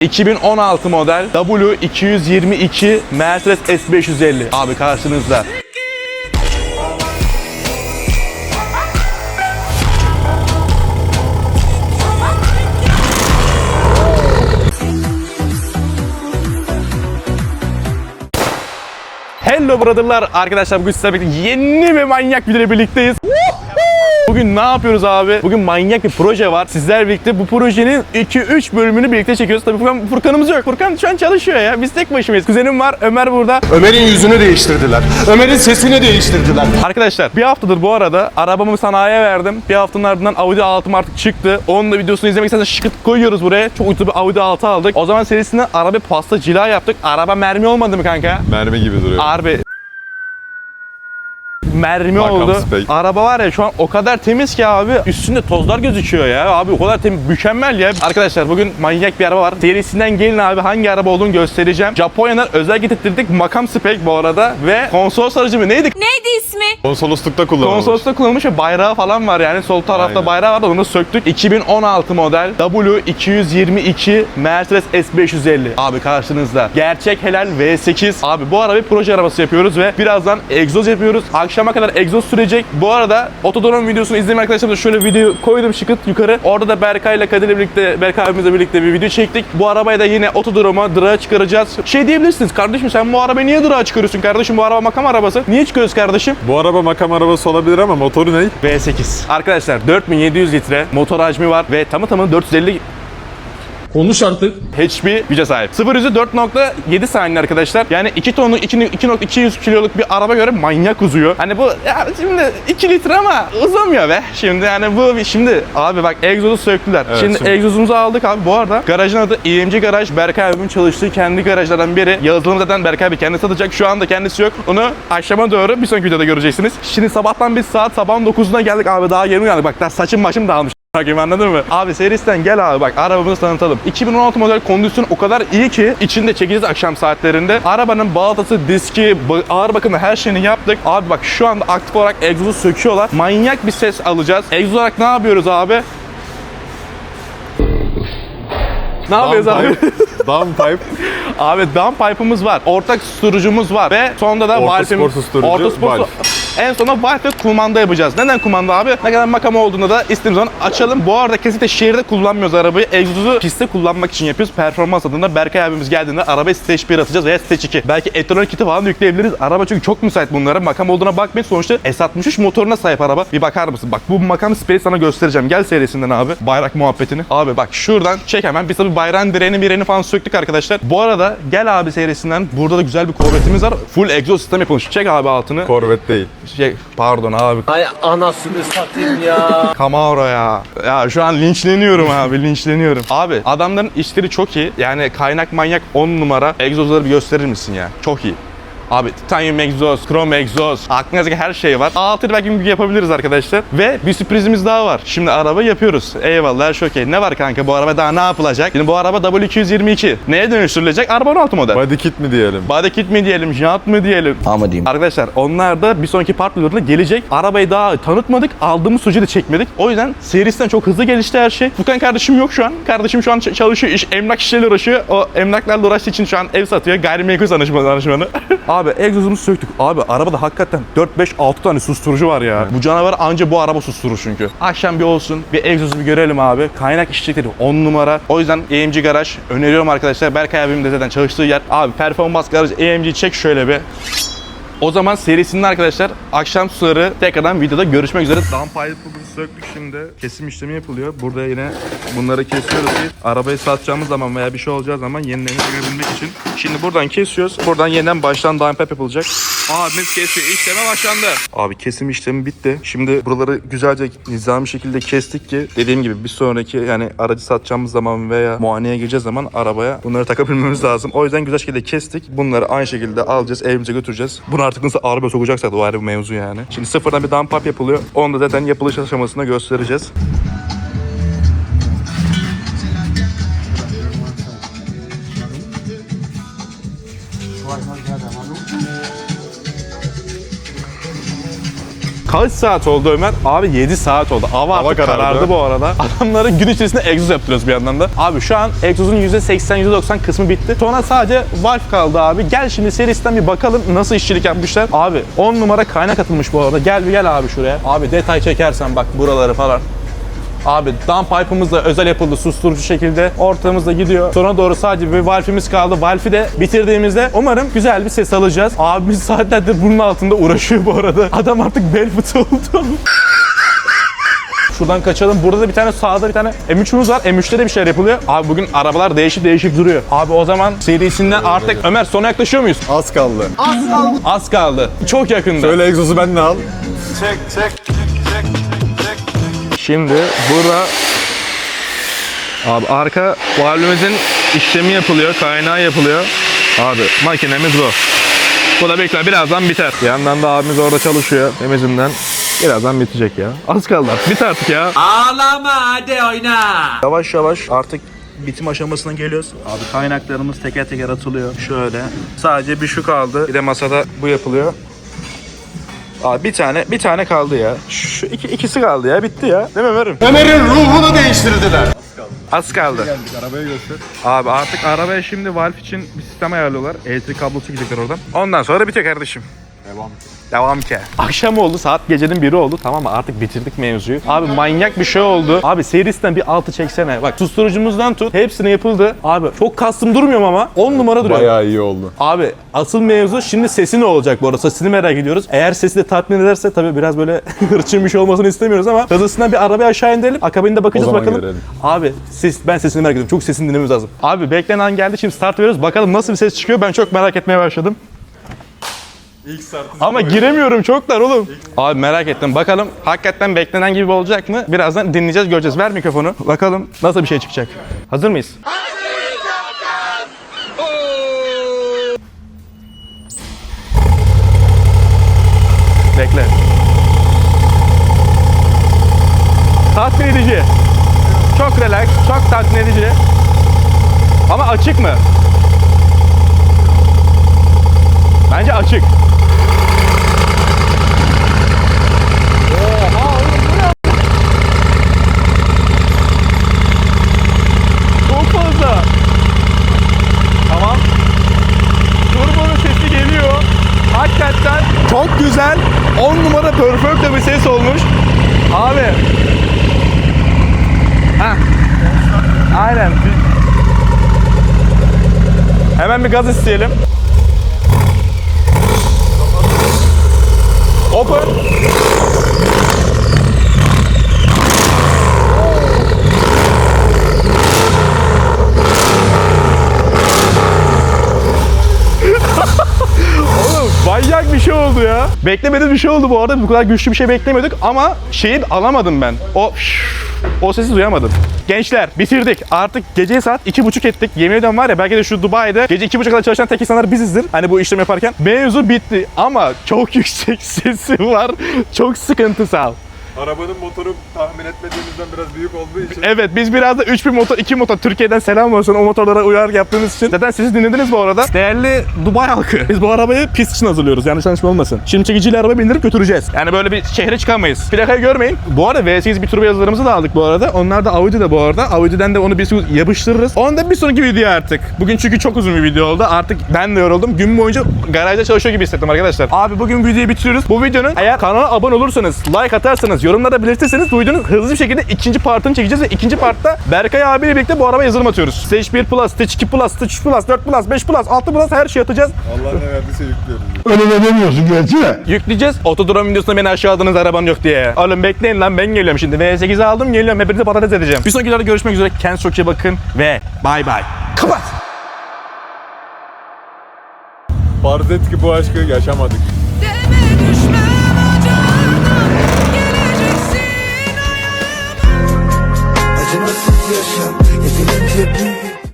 2016 model W222 Mercedes S550 abi karşınızda. Hello brotherlar arkadaşlar bugün sizlerle yeni ve manyak bir birlikteyiz. Bugün ne yapıyoruz abi? Bugün manyak bir proje var. Sizler birlikte bu projenin 2-3 bölümünü birlikte çekiyoruz. Tabii Furkan, Furkan'ımız yok. Furkan şu an çalışıyor ya. Biz tek başımayız. Kuzenim var. Ömer burada. Ömer'in yüzünü değiştirdiler. Ömer'in sesini değiştirdiler. Arkadaşlar bir haftadır bu arada arabamı sanayiye verdim. Bir haftanın ardından Audi 6'm artık çıktı. Onun da videosunu izlemek isterseniz şıkıt koyuyoruz buraya. Çok ucuz bir Audi 6 aldık. O zaman serisinden araba pasta cila yaptık. Araba mermi olmadı mı kanka? Mermi gibi duruyor. Harbi mermi Makam oldu. spek. Araba var ya şu an o kadar temiz ki abi üstünde tozlar gözüküyor ya. Abi o kadar temiz mükemmel ya. Arkadaşlar bugün manyak bir araba var. Serisinden gelin abi hangi araba olduğunu göstereceğim. Japonya'dan özel getirttirdik makam spek bu arada ve konsol sarıcı mı neydi? Neydi ismi? Konsoloslukta kullanılmış. Konsolos'ta kullanılmış ve bayrağı falan var yani sol tarafta Aynen. bayrağı vardı onu söktük. 2016 model W222 Mercedes S550 abi karşınızda. Gerçek helal V8. Abi bu arabayı proje arabası yapıyoruz ve birazdan egzoz yapıyoruz. Akşama kadar egzoz sürecek. Bu arada Otodrome videosunu izleyen arkadaşlar da şöyle video koydum şıkıt yukarı. Orada da Berkay ile Kadir'le birlikte, Berkay abimizle birlikte bir video çektik. Bu arabayı da yine Otodrome'a dırağa çıkaracağız. Şey diyebilirsiniz kardeşim sen bu arabayı niye dırağa çıkarıyorsun kardeşim? Bu araba makam arabası. Niye çıkıyoruz kardeşim? Bu araba makam arabası olabilir ama motoru ne? V8. Arkadaşlar 4700 litre motor hacmi var ve tamı tamı 450 Konuş artık. HP güce sahip. 0 yüzü 4.7 saniye arkadaşlar. Yani 2 tonluk 2 2.200 kiloluk bir araba göre manyak uzuyor. Hani bu ya şimdi 2 litre ama uzamıyor be. Şimdi hani bu bir- şimdi abi bak egzozu söktüler. Evet, şimdi, şimdi- egzozumuzu aldık abi. Bu arada garajın adı EMC Garaj. Berkay abimin çalıştığı kendi garajlardan biri. Yazılımı zaten Berkay abi kendi satacak. Şu anda kendisi yok. Onu akşama doğru bir sonraki videoda göreceksiniz. Şimdi sabahtan biz saat sabahın 9'una geldik abi daha yeni uyandık. Bak daha saçım başım dağılmış. Bakayım anladın mı? Abi seristen gel abi bak arabamızı tanıtalım. 2016 model kondisyon o kadar iyi ki içinde çekeceğiz akşam saatlerinde. Arabanın balatası, diski, ağır bakımı her şeyini yaptık. Abi bak şu anda aktif olarak egzozu söküyorlar. Manyak bir ses alacağız. Egzoz olarak ne yapıyoruz abi? Ne yapıyoruz abi? Downpipe. Abi downpipe'ımız var. Ortak susturucumuz var. Ve sonunda da Orta valve'imiz- spor susturucu, Orta spor valve. En sona ve kumanda yapacağız. Neden kumanda abi? Ne kadar makam olduğunda da istediğimiz zaman açalım. Bu arada kesinlikle şehirde kullanmıyoruz arabayı. Egzozu pistte kullanmak için yapıyoruz. Performans adına Berkay abimiz geldiğinde arabayı stage 1 atacağız veya stage 2. Belki elektronik kiti falan yükleyebiliriz. Araba çünkü çok müsait bunlara. Makam olduğuna bakmayın. Sonuçta S63 motoruna sahip araba. Bir bakar mısın? Bak bu makam space sana göstereceğim. Gel serisinden abi. Bayrak muhabbetini. Abi bak şuradan çek hemen. Biz tabii bayrağın direğini bireğini falan söktük arkadaşlar. Bu arada gel abi serisinden. Burada da güzel bir korvetimiz var. Full egzoz sistem yapılmış. Çek abi altını. Corvette değil. Şey, pardon abi. Ay anasını satayım ya. Camaro ya. Ya şu an linçleniyorum abi, linçleniyorum. Abi adamların işleri çok iyi. Yani kaynak manyak 10 numara. Egzozları bir gösterir misin ya? Çok iyi. Abi titanium egzoz, krom egzoz, aklınızdaki her şey var. A6 belki bir yapabiliriz arkadaşlar. Ve bir sürprizimiz daha var. Şimdi araba yapıyoruz. Eyvallah her şey okey. Ne var kanka bu araba daha ne yapılacak? Şimdi bu araba W222. Neye dönüştürülecek? Araba 16 model. Body kit mi diyelim? Body kit mi diyelim, jant mı diyelim? Ama diyeyim. Arkadaşlar onlar da bir sonraki part videolarında gelecek. Arabayı daha tanıtmadık. Aldığımız süreci de çekmedik. O yüzden serisinden çok hızlı gelişti her şey. Furkan kardeşim yok şu an. Kardeşim şu an çalışıyor. iş emlak işleriyle uğraşıyor. O emlaklarla uğraştığı için şu an ev satıyor. Gayrimenkul danışmanı. danışmanı. Abi egzozumuzu söktük. Abi arabada hakikaten 4-5-6 tane susturucu var ya. Bu canavar anca bu araba susturur çünkü. Akşam bir olsun. Bir egzozu bir görelim abi. Kaynak işçilikleri 10 numara. O yüzden EMG Garaj öneriyorum arkadaşlar. Berkay abimin de zaten çalıştığı yer. Abi performans garaj EMG çek şöyle bir. O zaman serisinin arkadaşlar akşam suları tekrardan videoda görüşmek üzere. Downpipe'ımızı söktük şimdi. Kesim işlemi yapılıyor. Burada yine bunları kesiyoruz arabayı satacağımız zaman veya bir şey olacağı zaman yenilerini çekebilmek için. Şimdi buradan kesiyoruz. Buradan yeniden baştan downpipe yapılacak. Abimiz kesiyor. İşleme başlandı. Abi kesim işlemi bitti. Şimdi buraları güzelce nizami şekilde kestik ki dediğim gibi bir sonraki yani aracı satacağımız zaman veya muayeneye gireceğiz zaman arabaya bunları takabilmemiz lazım. O yüzden güzel şekilde kestik. Bunları aynı şekilde alacağız, evimize götüreceğiz. Bunu artık nasıl araba sokacaksak o ayrı mevzu yani. Şimdi sıfırdan bir dump up yapılıyor. Onu da zaten yapılış aşamasında göstereceğiz. Kaç saat oldu Ömer? Abi 7 saat oldu. Hava, artık karardı. karardı. bu arada. Adamların gün içerisinde egzoz yaptırıyoruz bir yandan da. Abi şu an egzozun %80-%90 kısmı bitti. Sonra sadece valve kaldı abi. Gel şimdi serisinden bir bakalım nasıl işçilik yapmışlar. Abi 10 numara kaynak atılmış bu arada. Gel bir gel abi şuraya. Abi detay çekersen bak buraları falan. Abi downpipe'ımız da özel yapıldı susturucu şekilde. Ortamızda gidiyor. Sonra doğru sadece bir valfimiz kaldı. Valfi de bitirdiğimizde umarım güzel bir ses alacağız. Abimiz saatlerdir bunun altında uğraşıyor bu arada. Adam artık bel fıtı oldu. Şuradan kaçalım. Burada da bir tane sağda bir tane M3'ümüz var. M3'te de bir şeyler yapılıyor. Abi bugün arabalar değişik değişik duruyor. Abi o zaman serisinden artık Ömer sona yaklaşıyor muyuz? Az kaldı. Az kaldı. Çok yakında. Öyle egzozu ben de al. Şimdi burada Abi arka valvümüzün işlemi yapılıyor, kaynağı yapılıyor. Abi makinemiz bu. Bu da bekle birazdan biter. Bir yandan da abimiz orada çalışıyor temizinden. Birazdan bitecek ya. Az kaldı artık. Bit artık ya. Ağlama hadi oyna. Yavaş yavaş artık bitim aşamasına geliyoruz. Abi kaynaklarımız teker teker atılıyor. Şöyle. Sadece bir şu kaldı. Bir de masada bu yapılıyor. Abi bir tane bir tane kaldı ya. Şu iki, ikisi kaldı ya. Bitti ya. Değil mi Ömer'im? Ömer'in ruhunu değiştirdiler. Az kaldı. Arabayı göster. Abi artık arabaya şimdi valve için bir sistem ayarlıyorlar. Elektrik kablosu gidecekler oradan. Ondan sonra bitiyor kardeşim. Devam. Devam ki. Akşam oldu saat gecenin biri oldu tamam mı artık bitirdik mevzuyu. Abi manyak bir şey oldu. Abi serisinden bir altı çeksene. Bak susturucumuzdan tut hepsine yapıldı. Abi çok kastım durmuyorum ama 10 numara duruyor. Bayağı iyi oldu. Abi asıl mevzu şimdi sesi ne olacak bu arada? Sesini merak ediyoruz. Eğer sesi de tatmin ederse tabii biraz böyle hırçın bir şey olmasını istemiyoruz ama hızlısından bir arabaya aşağı indirelim. Akabinde bakacağız bakalım. görelim. Abi ses, ben sesini merak ediyorum. Çok sesini dinlememiz lazım. Abi beklenen geldi. Şimdi start veriyoruz. Bakalım nasıl bir ses çıkıyor. Ben çok merak etmeye başladım. İlk Ama giremiyorum çok dar oğlum. Abi merak ettim. Bakalım hakikaten beklenen gibi olacak mı? Birazdan dinleyeceğiz, göreceğiz. Ver mikrofonu. Bakalım nasıl bir şey çıkacak. Hazır mıyız? Bekle. Tatmin edici. Çok relax, çok tatmin edici. Ama açık mı? Bence açık. Çok fazla. Tamam. Turbonun sesi geliyor. Hakikaten çok güzel. 10 numara perfect bir ses olmuş. Abi. Ha. Aynen. Hemen bir gaz isteyelim. Open. Manyak bir şey oldu ya. Beklemediğimiz bir şey oldu bu arada. Bu kadar güçlü bir şey beklemiyorduk ama şeyi alamadım ben. O o sesi duyamadım. Gençler bitirdik. Artık gece saat iki buçuk ettik. Yemin ediyorum var ya belki de şu Dubai'de gece iki buçuk kadar çalışan tek insanlar bizizdir. Hani bu işlem yaparken. Mevzu bitti ama çok yüksek sesi var. Çok sıkıntısal. Arabanın motoru tahmin etmediğimizden biraz büyük olduğu için Evet biz biraz da 3000 motor, 2 motor Türkiye'den selam olsun o motorlara uyar yaptığınız için. Zaten sizi dinlediniz bu arada. Değerli Dubai halkı. Biz bu arabayı pist için hazırlıyoruz. Yanlış anlaşılma olmasın. Şimdi çekiciyle araba bindirip götüreceğiz. Yani böyle bir şehre çıkamayız. Plakayı görmeyin. Bu arada V8 bir turbo yazılarımızı da aldık bu arada. Onlar da Audi'de bu arada. Audi'den de onu bir sürü yapıştırırız. Onu da bir sonraki video artık. Bugün çünkü çok uzun bir video oldu. Artık ben de yoruldum. Gün boyunca garajda çalışıyor gibi hissettim arkadaşlar. Abi bugün videoyu bitiriyoruz. Bu videonun eğer kanala abone olursanız, like atarsanız, yorumlarda belirtirseniz duyduğunuz hızlı bir şekilde ikinci partını çekeceğiz ve ikinci partta Berkay abiyle birlikte bu arabaya yazılım atıyoruz. Stage 1 Plus, Stage 2 Plus, Stage 3 Plus, 4 Plus, 5 Plus, 6 Plus her şeyi atacağız. Allah ne verdiyse yüklüyoruz. Öyle de demiyorsun gerçi de. Yükleyeceğiz. Otodrom videosunda beni aşağı aldınız araban yok diye. Oğlum bekleyin lan ben geliyorum şimdi. V8'i aldım geliyorum. Hepinizi patates edeceğim. Bir sonraki videoda görüşmek üzere. Kendinize çok iyi bakın ve bay bay. Kapat. Farz et ki bu aşkı yaşamadık. Deme You.